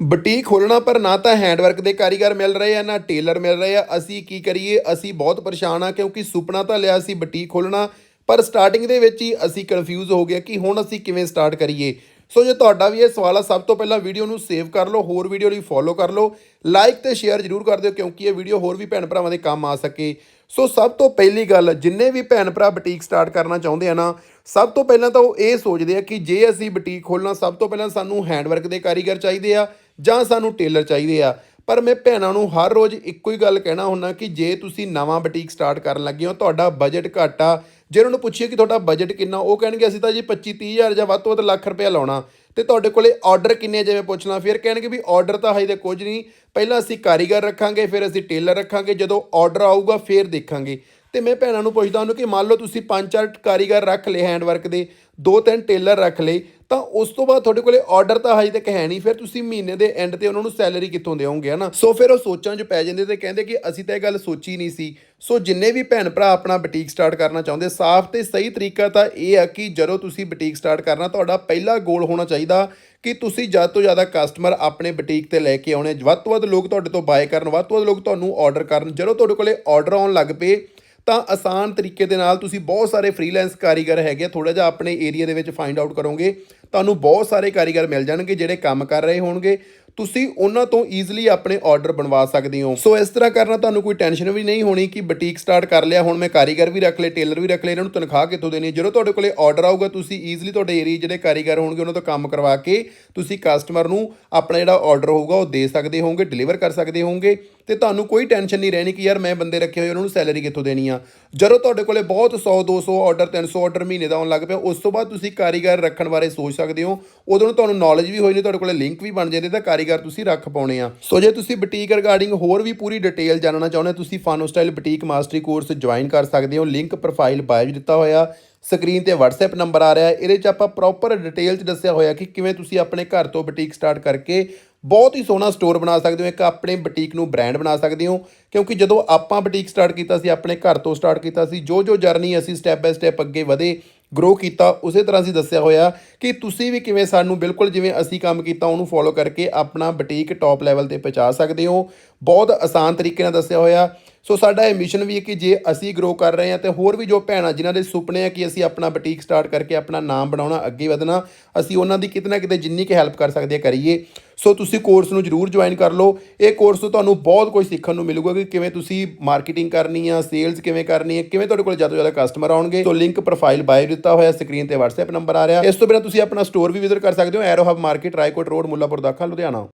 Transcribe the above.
Boutique ਖੋਲਣਾ ਪਰ ਨਾ ਤਾਂ ਹੈਂਡਵਰਕ ਦੇ ਕਾਰੀਗਰ ਮਿਲ ਰਹੇ ਆ, ਨਾ ਟੇਲਰ ਮਿਲ ਰਹੇ ਆ। ਅਸੀਂ ਕੀ ਕਰੀਏ? ਅਸੀਂ ਬਹੁਤ ਪਰੇਸ਼ਾਨ ਆ, ਕਿਉਂਕਿ ਸੁਪਨਾ ਤਾਂ ਲਿਆ ਸੀ ਬੁਟੀਕ ਖੋਲਣਾ ਪਰ ਸਟਾਰਟਿੰਗ ਦੇ ਵਿੱਚ ਹੀ ਅਸੀਂ ਕਨਫਿਊਜ਼ ਹੋ ਗਏ ਕਿ ਹੁਣ ਅਸੀਂ ਕਿਵੇਂ ਸਟਾਰਟ ਕਰੀਏ। ਸੋ ਜੇ ਤੁਹਾਡਾ ਵੀ ਇਹ ਸਵਾਲ ਆ, ਸਭ ਤੋਂ ਪਹਿਲਾਂ ਵੀਡੀਓ ਨੂੰ ਸੇਵ ਕਰ ਲਓ, ਹੋਰ ਵੀਡੀਓ ਲਈ ਫੋਲੋ ਕਰ ਲਓ ਲਾਈਕ ਤੇ ਸ਼ੇਅਰ ਜਰੂਰ ਕਰ ਦਿਓ, ਕਿਉਂਕਿ ਇਹ ਵੀਡੀਓ ਹੋਰ ਵੀ ਭੈਣ ਭਰਾਵਾਂ ਦੇ ਕੰਮ ਆ ਸਕੇ। ਸੋ ਸਭ ਤੋਂ ਪਹਿਲੀ ਗੱਲ, ਜਿੰਨੇ ਵੀ ਭੈਣ ਭਰਾ ਬੁਟੀਕ ਸਟਾਰਟ ਕਰਨਾ ਚਾਹੁੰਦੇ ਆ ਨਾ, ਸਭ ਤੋਂ ਪਹਿਲਾਂ ਤਾਂ ਉਹ ਇਹ ਸੋਚਦੇ ਆ ਕਿ ਜੇ ਅਸੀਂ ਬੁਟੀਕ ਖੋਲਣਾ ਸਭ ਤੋਂ ਪਹਿਲਾਂ ਸਾਨੂੰ ਹੈਂਡਵਰਕ ਦੇ ਕਾਰੀਗਰ ਚਾਹੀਦੇ ਆ ਜਾਂ ਸਾਨੂੰ ਟੇਲਰ ਚਾਹੀਦੇ ਆ। ਪਰ ਮੈਂ ਭੈਣਾਂ ਨੂੰ ਹਰ ਰੋਜ਼ ਇੱਕੋ ਹੀ ਗੱਲ ਕਹਿਣਾ ਹੁੰਦਾ ਕਿ ਜੇ ਤੁਸੀਂ ਨਵਾਂ ਬੁਟੀਕ ਸਟਾਰਟ ਕਰਨ ਲੱਗੇ ਹੋ, ਤੁਹਾਡਾ ਬਜਟ ਘੱਟ ਆ। ਜੇ ਉਹਨਾਂ ਨੂੰ ਪੁੱਛੀਏ ਕਿ ਤੁਹਾਡਾ ਬਜਟ ਕਿੰਨਾ, ਉਹ ਕਹਿਣਗੇ ਅਸੀਂ ਤਾਂ ਜੀ 25 30000 ਜਾਂ ਵੱਧ ਤੋਂ ਵੱਧ ਲੱਖ ਰੁਪਏ ਲਾਉਣਾ। ਤੇ ਤੁਹਾਡੇ ਕੋਲੇ ਆਰਡਰ ਕਿੰਨੇ ਜਿਵੇਂ ਪੁੱਛਣਾ, ਫਿਰ ਕਹਿਣਗੇ ਵੀ ਆਰਡਰ ਤਾਂ ਹਜੇ ਤੇ ਕੁਝ ਨਹੀਂ। ਪਹਿਲਾਂ ਅਸੀਂ ਕਾਰੀਗਰ ਰੱਖਾਂਗੇ, ਫਿਰ ਅਸੀਂ ਟੇਲਰ ਰੱਖਾਂਗੇ, ਜਦੋਂ ਆਰਡਰ ਆਊਗਾ ਫਿਰ ਦੇਖਾਂਗੇ। ਤੇ ਮੈਂ ਭੈਣਾਂ ਨੂੰ ਪੁੱਛਦਾ ਉਹਨੂੰ ਕਿ ਮੰਨ ਲਓ ਤੁਸੀਂ ਪੰਜ ਚਾਰ ਕਾਰੀਗਰ ਰੱਖ ਲਏ ਹੈਂਡਵਰਕ ਦੇ, ਦੋ ਤਿੰਨ ਟੇਲਰ ਰੱਖ ਲਏ। ਤਾਂ ਉਸ ਤੋਂ ਬਾਅਦ ਤੁਹਾਡੇ ਕੋਲੇ ਆਰਡਰ ਤਾਂ ਹਜੇ ਤੱਕ ਹੈ ਨਹੀਂ ਫਿਰ ਤੁਸੀਂ ਮਹੀਨੇ ਦੇ ਐਂਡ ਤੇ ਉਹਨਾਂ ਨੂੰ ਸੈਲਰੀ ਕਿੱਥੋਂ ਦੇਵੋਗੇ ਹਨਾ? ਸੋ ਫਿਰ ਉਹ ਸੋਚਾਂ 'ਚ ਪੈ ਜਾਂਦੇ ਤੇ ਕਹਿੰਦੇ ਕਿ ਅਸੀਂ ਤਾਂ ਇਹ ਗੱਲ ਸੋਚੀ ਨਹੀਂ ਸੀ। ਸੋ ਜਿੰਨੇ ਵੀ ਭੈਣ ਭਰਾ ਆਪਣਾ ਬੁਟੀਕ ਸਟਾਰਟ ਕਰਨਾ ਚਾਹੁੰਦੇ ਸਾਫ਼ ਤੇ ਸਹੀ ਤਰੀਕਾ ਤਾਂ ਇਹ ਆ ਕਿ ਜਦੋਂ ਤੁਸੀਂ ਬੁਟੀਕ ਸਟਾਰਟ ਕਰਨਾ ਤੁਹਾਡਾ ਪਹਿਲਾ ਗੋਲ ਹੋਣਾ ਚਾਹੀਦਾ ਕਿ ਤੁਸੀਂ ਜ਼ਿਆਦਾ ਤੋਂ ਜ਼ਿਆਦਾ ਕਸਟਮਰ ਆਪਣੇ ਬੁਟੀਕ ਤੇ ਲੈ ਕੇ ਆਉਣੇ ਵੱਧ ਤੋਂ ਵੱਧ ਲੋਕ ਤੁਹਾਡੇ ਤੋਂ ਬਾਏ ਕਰਨ ਵੱਧ ਤੋਂ ਵੱਧ ਲੋਕ ਤੁਹਾਨੂੰ ਆਰਡਰ ਕਰਨ। ਜਦੋਂ ਤੁਹਾਡੇ ਕੋਲੇ ਆਰਡਰ ਆਉਣ ਲੱਗ ਪਏ ਤਾਂ ਆਸਾਨ ਤਰੀਕੇ ਦੇ ਨਾਲ ਤੁਸੀਂ ਬਹੁਤ ਸਾਰੇ ਫ੍ਰੀਲੈਂਸ ਕਾਰੀਗਰ ਹੈਗੇ ਆ, ਥੋੜਾ ਜਿਹਾ ਆਪਣੇ ਏਰੀਆ ਦੇ ਵਿੱਚ ਫਾਈਂਡ ਆਊਟ ਕਰੋਗੇ। ਤੁਹਾਨੂੰ ਬਹੁਤ ਸਾਰੇ ਕਾਰੀਗਰ ਮਿਲ ਜਾਣਗੇ ਜਿਹੜੇ ਕੰਮ ਕਰ ਰਹੇ ਹੋਣਗੇ। ਤੁਸੀਂ ਉਹਨਾਂ ਤੋਂ ਈਜ਼ੀਲੀ ਆਪਣੇ ਆਰਡਰ ਬਣਵਾ ਸਕਦੇ ਹੋ। ਸੋ ਇਸ ਤਰ੍ਹਾਂ ਕਰਨਾ ਤੁਹਾਨੂੰ ਕੋਈ ਟੈਨਸ਼ਨ ਵੀ ਨਹੀਂ ਹੋਣੀ ਕਿ ਬੁਟੀਕ ਸਟਾਰਟ ਕਰ ਲਿਆ, ਹੁਣ ਮੈਂ ਕਾਰੀਗਰ ਵੀ ਰੱਖ ਲਏ ਟੇਲਰ ਵੀ ਰੱਖ ਲਏ, ਇਹਨਾਂ ਨੂੰ ਤਨਖਾਹ ਕਿੱਥੋਂ ਦੇਣੀ ਜਦੋਂ ਤੁਹਾਡੇ ਕੋਲੇ ਆਰਡਰ ਆਊਗਾ, ਤੁਸੀਂ ਈਜ਼ੀਲੀ ਤੁਹਾਡੇ ਏਰੀਆ ਜਿਹੜੇ ਕਾਰੀਗਰ ਹੋਣਗੇ, ਉਹਨਾਂ ਤੋਂ ਕੰਮ ਕਰਵਾ ਕੇ ਤੁਸੀਂ ਕਸਟਮਰ ਨੂੰ ਆਪਣਾ ਜਿਹੜਾ ਆਰਡਰ ਹੋਊਗਾ, ਉਹ ਦੇ ਸਕਦੇ ਹੋਵੋਗੇ ਡਿਲੀਵਰ ਕਰ ਸਕਦੇ ਹੋਵੋਗੇ ਤੇ ਤੁਹਾਨੂੰ ਕੋਈ ਟੈਨਸ਼ਨ ਨਹੀਂ ਰਹਿਣੀ ਕਿ ਯਾਰ ਮੈਂ ਬੰਦੇ ਰੱਖੇ ਹੋਏ, ਉਹਨਾਂ ਨੂੰ ਸੈਲਰੀ ਕਿੱਥੋਂ ਦੇਣੀ ਆ? ਜਦੋਂ ਤੁਹਾਡੇ ਕੋਲੇ ਬਹੁਤ 100 200 ਆਰਡਰ 300 ਆਰਡਰ ਮਹੀਨੇ ਦਾ ਆਉਣ ਲੱਗ ਪਿਆ, ਉਸ ਤੋਂ ਬਾਅਦ ਤੁਸੀਂ ਕਾਰੀਗਰ ਰੱਖਣ ਬਾਰੇ ਸੋਚ ਸਕਦੇ ਹੋ। ਉਦੋਂ ਨੂੰ ਤੁਹਾਨੂੰ ਨੌਲੇਜ ਵੀ ਹੋਈ ਨਹੀਂ, ਤੁਹਾਡੇ ਕੋਲੇ ਲਿੰਕ ਵੀ ਬਣ ਜਾਂਦੇ, ਤਾਂ ਕਾਰੀਗਰ ਤੁਸੀਂ ਰੱਖ ਪਾਉਣੇ ਆ। ਸੋ ਜੇ ਤੁਸੀਂ ਬੁਟੀਕ ਰਿਗਾਰਡਿੰਗ ਹੋਰ ਵੀ ਪੂਰੀ ਡਿਟੇਲ ਜਾਣਨਾ ਚਾਹੁੰਦੇ ਹੋ, ਤੁਸੀਂ ਫਾਨੋ style boutique mastery course join ਕਰ ਸਕਦੇ ਹੋ। ਲਿੰਕ ਪ੍ਰੋਫਾਈਲ ਬਾਇਓ 'ਚ ਦਿੱਤਾ ਹੋਇਆ ਸਕਰੀਨ ਤੇ WhatsApp ਨੰਬਰ ਆ ਰਿਹਾ। ਇਹਦੇ 'ਚ ਆਪਾਂ ਪ੍ਰੋਪਰ ਡਿਟੇਲ 'ਚ ਦੱਸਿਆ ਹੋਇਆ ਕਿ ਕਿਵੇਂ ਤੁਸੀਂ ਆਪਣੇ ਘਰ ਤੋਂ ਬੁਟੀਕ ਸਟਾਰਟ ਕਰਕੇ ਬਹੁਤ ਹੀ ਸੋਹਣਾ ਸਟੋਰ ਬਣਾ ਸਕਦੇ ਹੋ, ਇੱਕ ਆਪਣੇ ਬੁਟੀਕ ਨੂੰ ਬ੍ਰਾਂਡ ਬਣਾ ਸਕਦੇ ਹੋ, ਕਿਉਂਕਿ ਜਦੋਂ ਆਪਾਂ ਬੁਟੀਕ ਸਟਾਰਟ ਕੀਤਾ ਸੀ, ਆਪਣੇ ਘਰ ਤੋਂ ਸਟਾਰਟ ਕੀਤਾ ਸੀ, ਜੋ ਜੋ ਜਰਨੀ ਅਸੀਂ ਸਟੈਪ ਬਾਏ ਸਟੈਪ ਅੱਗੇ ਵਧੇ ਗਰੋ ਕੀਤਾ, ਉਸੇ ਤਰ੍ਹਾਂ ਅਸੀਂ ਦੱਸਿਆ ਹੋਇਆ ਕਿ ਤੁਸੀਂ ਵੀ ਕਿਵੇਂ ਸਾਨੂੰ ਬਿਲਕੁਲ ਜਿਵੇਂ ਅਸੀਂ ਕੰਮ ਕੀਤਾ, ਉਹਨੂੰ ਫੋਲੋ ਕਰਕੇ ਆਪਣਾ ਬੁਟੀਕ ਟੌਪ ਲੈਵਲ ਤੇ ਪਹੁੰਚਾ ਸਕਦੇ ਹੋ। ਬਹੁਤ ਆਸਾਨ ਤਰੀਕੇ ਨਾਲ ਦੱਸਿਆ ਹੋਇਆ। ਸੋ ਸਾਡਾ ਇਹ ਮਿਸ਼ਨ ਵੀ ਹੈ ਕਿ ਜੇ ਅਸੀਂ ਗਰੋ ਕਰ ਰਹੇ ਹਾਂ, ਤੇ ਹੋਰ ਵੀ ਜੋ ਭੈਣਾਂ ਜਿਨ੍ਹਾਂ ਦੇ ਸੁਪਨੇ ਆ ਕਿ ਅਸੀਂ ਆਪਣਾ ਬੁਟੀਕ ਸਟਾਰਟ ਕਰਕੇ ਆਪਣਾ ਨਾਮ ਬਣਾਉਣਾ, ਅੱਗੇ ਵਧਣਾ, ਅਸੀਂ ਉਹਨਾਂ ਦੀ ਕਿਤੇ ਨਾ ਕਿਤੇ ਜਿੰਨੀ ਕਿ ਹੈਲਪ ਕਰ ਸਕਦੇ ਆ, ਕਰੀਏ। ਸੋ ਤੁਸੀਂ ਕੋਰਸ ਨੂੰ ਜਰੂਰ ਜੁਆਇਨ ਕਰ ਲਓ। ਇਹ ਕੋਰਸ ਤੋਂ ਤੁਹਾਨੂੰ ਬਹੁਤ ਕੁਝ ਸਿੱਖਣ ਨੂੰ ਮਿਲੂਗਾ ਕਿ ਕਿਵੇਂ ਤੁਸੀਂ ਮਾਰਕੀਟਿੰਗ ਕਰਨੀ ਆ ਸੇਲਸ ਕਿਵੇਂ ਕਰਨੀ ਹੈ ਕਿਵੇਂ ਤੁਹਾਡੇ ਕੋਲ ਜ਼ਿਆਦਾ ਤੋਂ ਜ਼ਿਆਦਾ ਕਸਟਮਰ ਆਉਣਗੇ। ਸੋ ਲਿੰਕ ਪ੍ਰੋਫਾਈਲ ਬਾਇਓ ਦਿੱਤਾ ਹੋਇਆ ਸਕਰੀਨ ਤੇ WhatsApp ਨੰਬਰ ਆ ਰਿਹਾ। ਇਸ ਤੋਂ ਬਿਨਾਂ ਤੁਸੀਂ ਆਪਣਾ ਸਟੋਰ ਵੀ ਵਿਜ਼ਿਟ ਕਰ ਸਕਦੇ ਹੋ। Aero hub market Raikot road Mullanpur Dakha Ludhiana